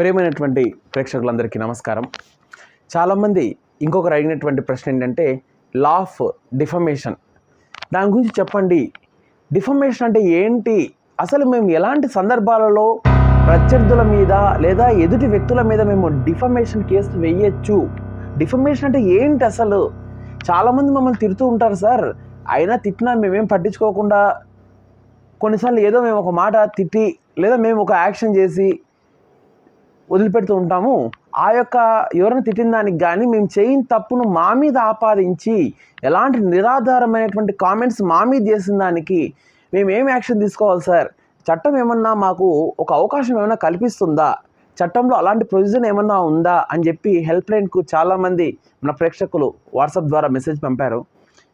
ప్రియమైనటువంటి ప్రేక్షకులందరికీ నమస్కారం. చాలామంది ఇంకొకరు అడిగినటువంటి ప్రశ్న ఏంటంటే లా ఆఫ్ డిఫమేషన్ దాని గురించి చెప్పండి. డిఫమేషన్ అంటే ఏంటి? అసలు మేము ఎలాంటి సందర్భాలలో ప్రత్యర్థుల మీద లేదా ఎదుటి వ్యక్తుల మీద మేము డిఫమేషన్ కేసు వేయచ్చు? డిఫమేషన్ అంటే ఏంటి అసలు? చాలామంది మమ్మల్ని తిడుతూ ఉంటారు సార్. అయినా తిట్టినా మేమేం పట్టించుకోకుండా కొన్నిసార్లు ఏదో మేము ఒక మాట తిట్టి లేదా మేము ఒక యాక్షన్ చేసి వదిలిపెడుతూ ఉంటాము. ఆ యొక్క ఎవరిని తిట్టిన దానికి కానీ మేము చేయని తప్పును మా మీద ఆపాదించి ఎలాంటి నిరాధారమైనటువంటి కామెంట్స్ మా మీద చేసిన దానికి మేము ఏం యాక్షన్ తీసుకోవాలి సార్ చట్టం ఏమన్నా మాకు ఒక అవకాశం ఏమైనా కల్పిస్తుందా? చట్టంలో అలాంటి ప్రొవిజన్ ఏమన్నా ఉందా? అని చెప్పి హెల్ప్ లైన్కు చాలామంది మన ప్రేక్షకులు వాట్సాప్ ద్వారా మెసేజ్ పంపారు.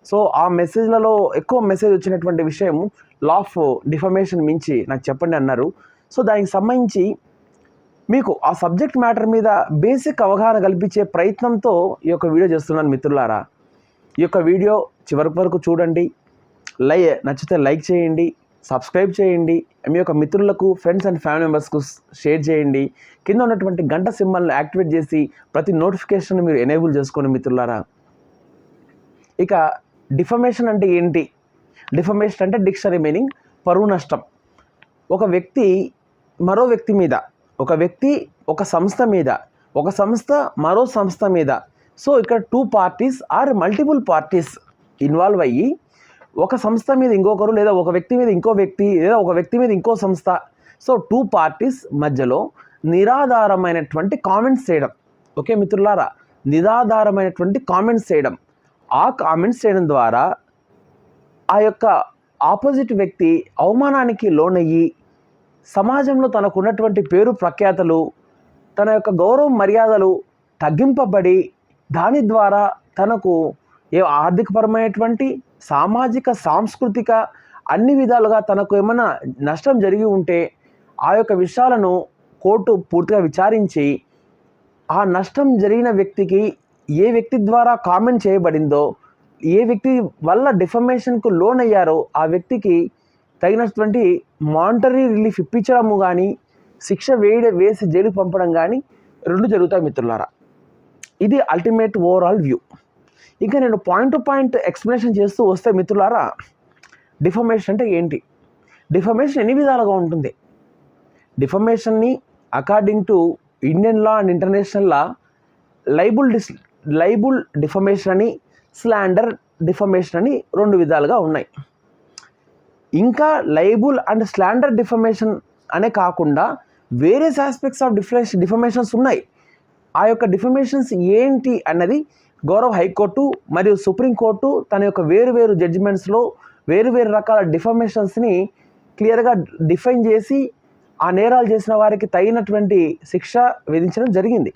సో ఆ మెసేజ్లలో ఎక్కువ మెసేజ్ వచ్చినటువంటి విషయం లా ఆఫ్ డిఫర్మేషన్ మించి నాకు చెప్పండి అన్నారు. సో దానికి సంబంధించి మీకు ఆ సబ్జెక్ట్ మ్యాటర్ మీద బేసిక్ అవగాహన కల్పించే ప్రయత్నంతో ఈ యొక్క వీడియో చేస్తున్నాను మిత్రులారా. ఈ యొక్క వీడియో చివరి వరకు చూడండి. లై నచ్చితే లైక్ చేయండి. సబ్స్క్రైబ్ చేయండి. మీ యొక్క మిత్రులకు ఫ్రెండ్స్ అండ్ ఫ్యామిలీ మెంబర్స్కు షేర్ చేయండి. కింద ఉన్నటువంటి గంట సింబల్ని యాక్టివేట్ చేసి ప్రతి నోటిఫికేషన్ మీరు ఎనేబుల్ చేసుకోండి మిత్రులారా. ఇక డిఫమేషన్ అంటే ఏంటి? డిఫమేషన్ అంటే డిక్షనరీ మీనింగ్ పరువు నష్టం. ఒక వ్యక్తి మరో వ్యక్తి మీద ఒక వ్యక్తి ఒక సంస్థ మీద ఒక సంస్థ మరో సంస్థ మీద. సో ఇక్కడ two parties or multiple parties involve అయ్యి ఒక సంస్థ మీద ఇంకొకరు లేదా ఒక వ్యక్తి మీద ఇంకో వ్యక్తి లేదా ఒక వ్యక్తి మీద ఇంకో సంస్థ. సో టూ పార్టీస్ మధ్యలో నిరాధారమైనటువంటి కామెంట్స్ చేయడం. ఓకే మిత్రులారా? నిరాధారమైనటువంటి కామెంట్స్ చేయడం. ఆ కామెంట్స్ చేయడం ద్వారా ఆ యొక్క ఆపోజిట్ వ్యక్తి అవమానానికి లోనయ్యి సమాజంలో తనకు ఉన్నటువంటి పేరు ప్రఖ్యాతలు తన యొక్క గౌరవ మర్యాదలు తగ్గింపబడి దాని ద్వారా తనకు ఏ ఆర్థికపరమైనటువంటి సామాజిక సాంస్కృతిక అన్ని విధాలుగా తనకు ఏమైనా నష్టం జరిగి ఉంటే ఆ యొక్క విషయాలను కోర్టు పూర్తిగా విచారించి ఆ నష్టం జరిగిన వ్యక్తికి ఏ వ్యక్తి ద్వారా కామెంట్ చేయబడిందో ఏ వ్యక్తి వల్ల డిఫమేషన్కు లోన్ అయ్యారో ఆ వ్యక్తికి తగినటువంటి మానిటరీ రిలీఫ్ ఇప్పించడము కానీ శిక్ష వేయడం వేసి జైలుకు పంపడం కానీ రెండు జరుగుతాయి మిత్రులారా. ఇది అల్టిమేట్ ఓవరాల్ వ్యూ ఇంకా నేను పాయింట్ టు పాయింట్ ఎక్స్ప్లెనేషన్ చేస్తూ వస్తే మిత్రులారా డిఫమేషన్ అంటే ఏంటి? డిఫమేషన్ ఎన్ని విధాలుగా ఉంటుంది? డిఫమేషన్ని according to Indian law and international law libel this libel defamation అని స్లాండర్ డిఫమేషన్ అని రెండు విధాలుగా ఉన్నాయి. ఇంకా లైబుల్ అండ్ స్లాండర్ డిఫమేషన్ అనే కాకుండా various aspects of difference defamations ఉన్నాయి. ఆ యొక్క డిఫమేషన్స్ ఏంటి అన్నది గౌరవ హైకోర్టు మరియు సుప్రీంకోర్టు తన యొక్క వేరు వేరు జడ్జిమెంట్స్లో వేరు వేరు రకాల డిఫమేషన్స్ని క్లియర్గా డిఫైన్ చేసి ఆ నేరాలు చేసిన వారికి తగినటువంటి శిక్ష విధించడం జరిగింది.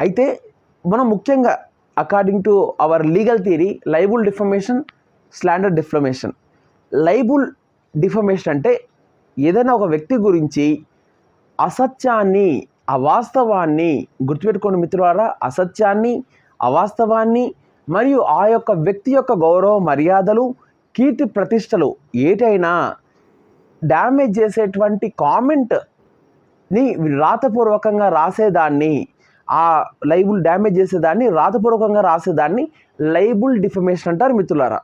అయితే మనం ముఖ్యంగా according to our legal theory libel defamation slander defamation libel defamation అంటే ఏదైనా ఒక వ్యక్తి గురించి అసత్యాన్ని అవాస్తవాన్ని గుర్తుపెట్టుకోండి మిత్రులారా. అసత్యాన్ని అవాస్తవాన్ని మరియు ఆ యొక్క వ్యక్తి యొక్క గౌరవ మర్యాదలు కీర్తి ప్రతిష్టలు ఏటైనా డ్యామేజ్ చేసేటువంటి కామెంట్ని రాతపూర్వకంగా రాసేదాన్ని ఆ లైబుల్ డ్యామేజ్ చేసేదాన్ని రాతపూర్వకంగా రాసేదాన్ని లైబుల్ డిఫమేషన్ అంటారు మిత్రులారా.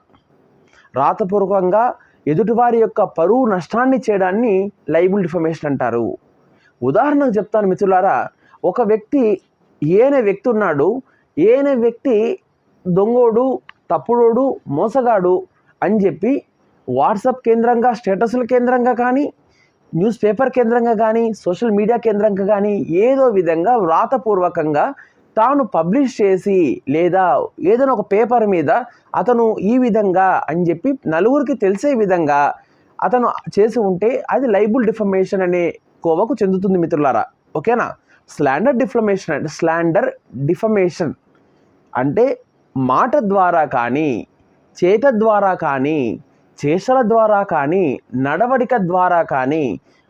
రాతపూర్వకంగా ఎదుటివారి యొక్క పరువు నష్టాన్ని చేయడాన్ని లైబుల్ డిఫమేషన్ అంటారు. ఉదాహరణకు చెప్తాను మిత్రులారా ఒక వ్యక్తి ఏనే వ్యక్తి ఉన్నాడు ఏనే వ్యక్తి దొంగోడు తప్పుడోడు మోసగాడు అని చెప్పి వాట్సాప్ కేంద్రంగా స్టేటస్ల కేంద్రంగా కానీ న్యూస్ పేపర్ కేంద్రంగా కానీ సోషల్ మీడియా కేంద్రంగా కానీ ఏదో విధంగా వ్రాతపూర్వకంగా తాను పబ్లిష్ చేసి లేదా ఏదైనా ఒక పేపర్ మీద అతను ఈ విధంగా అని చెప్పి నలుగురికి తెలిసే విధంగా అతను చేసి ఉంటే అది లైబుల్ డిఫమేషన్ అనే కోవకు చెందుతుంది మిత్రులారా. ఓకేనా? స్లాండర్ డిఫమేషన్ అంటే స్లాండర్ డిఫమేషన్ అంటే మాట ద్వారా కానీ చేత ద్వారా కానీ చేసల ద్వారా కానీ నడవడిక ద్వారా కానీ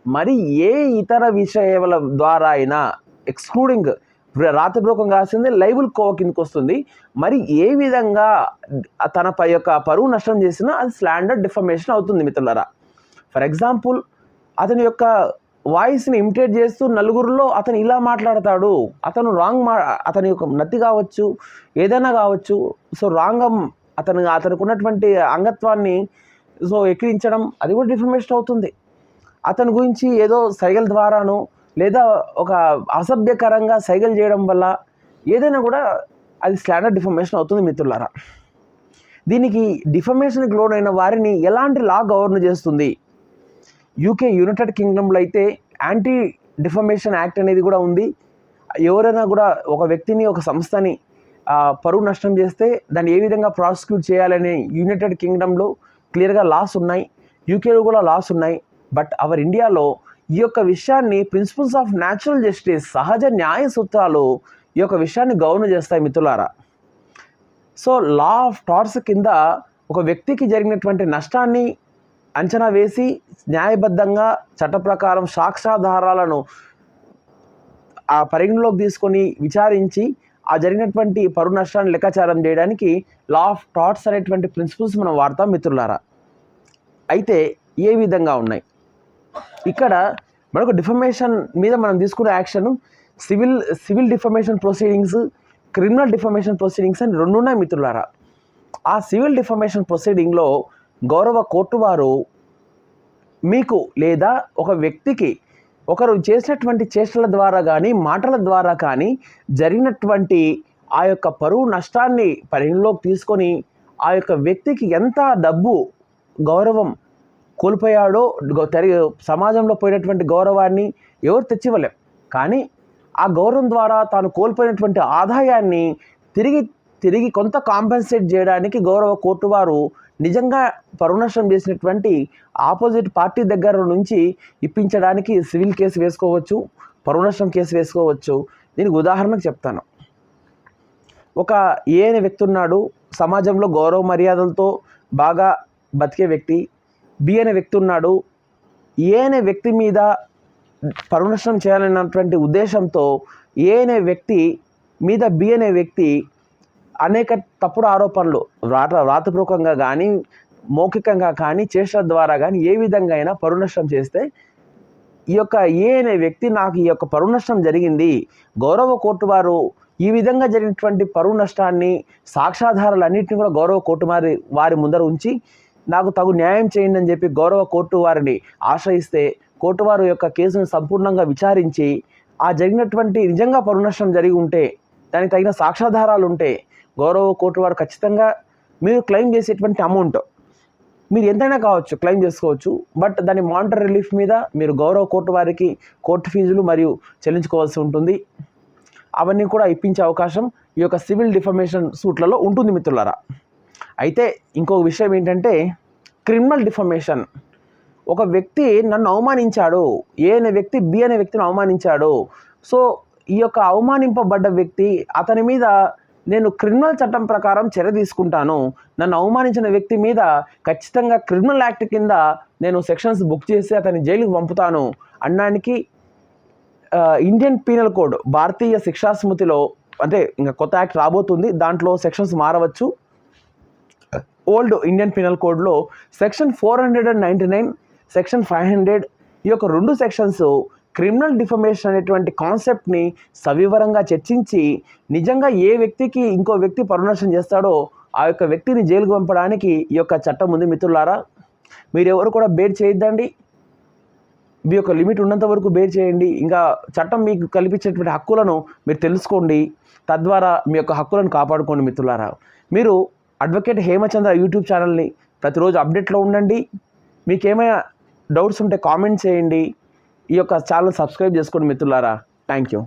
మరి ఏ ఇతర విషయాల ద్వారా అయినా ఎక్స్క్లూడింగ్ రాతపూర్వకంగా కాసింది లైబుల్ కోవ కిందకి వస్తుంది మరి ఏ విధంగా తన పై యొక్క పరువు నష్టం చేసినా అది స్లాండర్ డిఫర్మేషన్ అవుతుంది మిత్రులరా. ఫర్ ఎగ్జాంపుల్ అతని యొక్క వాయిస్ని ఇమిటేట్ చేస్తూ నలుగురిలో అతను ఇలా మాట్లాడతాడు. అతను రాంగ్ మా అతని యొక్క నత్తి కావచ్చు ఏదైనా కావచ్చు. సో రాంగ్ అతను అతనికి ఉన్నటువంటి అంగత్వాన్ని సో ఎక్కిరించడం అది కూడా డిఫర్మేషన్ అవుతుంది. అతని గురించి ఏదో సైగల ద్వారానో లేదా ఒక అసభ్యకరంగా సైగలు చేయడం వల్ల ఏదైనా కూడా అది స్టాండర్డ్ డిఫర్మేషన్ అవుతుంది మిత్రులారా. దీనికి డిఫర్మేషన్కి లోనైన వారిని ఎలాంటి లా గవర్న్ చేస్తుంది? యూకే యునైటెడ్ కింగ్డమ్లో అయితే యాంటీ డిఫర్మేషన్ యాక్ట్ అనేది కూడా ఉంది. ఎవరైనా కూడా ఒక వ్యక్తిని ఒక సంస్థని పరువు నష్టం చేస్తే దాన్ని ఏ విధంగా ప్రాసిక్యూట్ చేయాలని యునైటెడ్ కింగ్డమ్లో క్లియర్గా లాస్ ఉన్నాయి. యూకేలో కూడా లాస్ ఉన్నాయి. బట్ అవర్ ఇండియాలో ఈ యొక్క విషయాన్ని ప్రిన్సిపల్స్ ఆఫ్ న్యాచురల్ జస్టిస్ సహజ న్యాయ సూత్రాలు ఈ యొక్క విషయాన్ని గౌరవం చేస్తాయి మిత్రులారా. సో లా ఆఫ్ టార్స్ కింద ఒక వ్యక్తికి జరిగినటువంటి నష్టాన్ని అంచనా వేసి న్యాయబద్ధంగా చట్ట ప్రకారం సాక్ష్యాధారాలను ఆ పరిగణలోకి తీసుకొని విచారించి ఆ జరిగినటువంటి పరు నష్టాన్ని లెక్కాచారం చేయడానికి లా ఆఫ్ టాట్స్ అనేటువంటి ప్రిన్సిపల్స్ మనం వాడతాం మిత్రులారా. అయితే ఏ విధంగా ఉన్నాయి? ఇక్కడ మనకు డిఫర్మేషన్ మీద మనం తీసుకున్న action civil civil defamation proceedings criminal defamation proceedings అని రెండు ఉన్నాయి మిత్రులారా. ఆ సివిల్ డిఫర్మేషన్ ప్రొసీడింగ్లో గౌరవ కోర్టు వారు మీకు లేదా ఒక వ్యక్తికి ఒకరు చేసినటువంటి చేష్టల ద్వారా కానీ మాటల ద్వారా కానీ జరిగినటువంటి ఆ యొక్క పరువు నష్టాన్ని పరిగణలోకి తీసుకొని ఆ యొక్క వ్యక్తికి ఎంత డబ్బు గౌరవం కోల్పోయాడో సమాజంలో పోయినటువంటి గౌరవాన్ని ఎవరు తెచ్చివ్వలేం. కానీ ఆ గౌరవం ద్వారా తాను కోల్పోయినటువంటి ఆదాయాన్ని తిరిగి తిరిగి కొంత కాంపెన్సేట్ చేయడానికి గౌరవ కోర్టు వారు నిజంగా పరునష్టం చేసినటువంటి ఆపోజిట్ పార్టీ దగ్గర నుంచి ఇప్పించడానికి సివిల్ కేసు వేసుకోవచ్చు పరునష్టం కేసు వేసుకోవచ్చు. దీనికి ఉదాహరణకు చెప్తాను. ఒక ఏ అనే వ్యక్తి ఉన్నాడు. సమాజంలో గౌరవ మర్యాదలతో బాగా బతికే వ్యక్తి. బి అనే వ్యక్తి ఉన్నాడు ఏ అనే వ్యక్తి మీద పరునష్టం చేయాలన్నటువంటి ఉద్దేశంతో ఏ అనే వ్యక్తి మీద బి అనే వ్యక్తి అనేక తప్పుడు ఆరోపణలు రాత రాతపూర్వకంగా కానీ మౌఖికంగా కానీ చేష్టల ద్వారా కానీ ఏ విధంగా అయినా పరునష్టం చేస్తే ఈ యొక్క ఏ అనే వ్యక్తి నాకు ఈ యొక్క పరువు నష్టం జరిగింది గౌరవ కోర్టు వారు ఈ విధంగా జరిగినటువంటి పరువు నష్టాన్ని సాక్ష్యాధారాలన్నింటినీ కూడా గౌరవ కోర్టు వారి వారి ముందర ఉంచి నాకు తగు న్యాయం చేయండి అని చెప్పి గౌరవ కోర్టు వారిని ఆశ్రయిస్తే కోర్టు వారి యొక్క కేసును సంపూర్ణంగా విచారించి ఆ జరిగినటువంటి నిజంగా పరునష్టం జరిగి ఉంటే దానికి తగిన సాక్ష్యాధారాలు ఉంటే గౌరవ కోర్టు వారు ఖచ్చితంగా మీరు క్లెయిమ్ చేసేటువంటి అమౌంట్ మీరు ఎంతైనా కావచ్చు క్లెయిమ్ చేసుకోవచ్చు. బట్ దాని మానిటర్ రిలీఫ్ మీద మీరు గౌరవ కోర్టు వారికి కోర్టు ఫీజులు మరియు చెల్లించుకోవాల్సి ఉంటుంది. అవన్నీ కూడా ఇప్పించే అవకాశం ఈ యొక్క సివిల్ డిఫర్మేషన్ సూట్లలో ఉంటుంది మిత్రులారా. అయితే ఇంకొక విషయం ఏంటంటే క్రిమినల్ డిఫర్మేషన్ ఒక వ్యక్తి నన్ను అవమానించాడు. ఏ అనే వ్యక్తి బి అనే వ్యక్తిని అవమానించాడు. సో ఈ యొక్క అవమానింపబడ్డ వ్యక్తి అతని మీద నేను క్రిమినల్ చట్టం ప్రకారం చర్య తీసుకుంటాను. నన్ను అవమానించిన వ్యక్తి మీద ఖచ్చితంగా క్రిమినల్ యాక్ట్ కింద నేను సెక్షన్స్ బుక్ చేసి అతని జైలుకు పంపుతాను. అనడానికి ఇండియన్ పీనల్ కోడ్ భారతీయ శిక్షా స్మృతిలో అంటే ఇంకా కొత్త యాక్ట్ రాబోతుంది. దాంట్లో సెక్షన్స్ మారవచ్చు. ఓల్డ్ ఇండియన్ పినల్ కోడ్లో section four hundred and ninety nine section five hundred ఈ యొక్క రెండు సెక్షన్స్ క్రిమినల్ డిఫర్మేషన్ అనేటువంటి కాన్సెప్ట్ని సవివరంగా చర్చించి నిజంగా ఏ వ్యక్తికి ఇంకో వ్యక్తి పరునష్టం చేస్తాడో ఆ యొక్క వ్యక్తిని జైలుకు పంపడానికి ఈ యొక్క చట్టం ఉంది మిత్రులారా. మీరు ఎవరు కూడా బేర్ చేయొద్దండి. మీ యొక్క లిమిట్ ఉన్నంత వరకు బేర్ చేయండి. ఇంకా చట్టం మీకు కల్పించేటువంటి హక్కులను మీరు తెలుసుకోండి. తద్వారా మీ యొక్క హక్కులను కాపాడుకోండి మిత్రులారా. మీరు అడ్వకేట్ హేమచంద్ర యూట్యూబ్ ఛానల్ని ప్రతిరోజు అప్డేట్లో ఉండండి. మీకు ఏమైనా డౌట్స్ ఉంటే కామెంట్ చేయండి. ఈ యొక్క ఛానల్ సబ్స్క్రైబ్ చేసుకోండి మిత్రులారా. Thank you.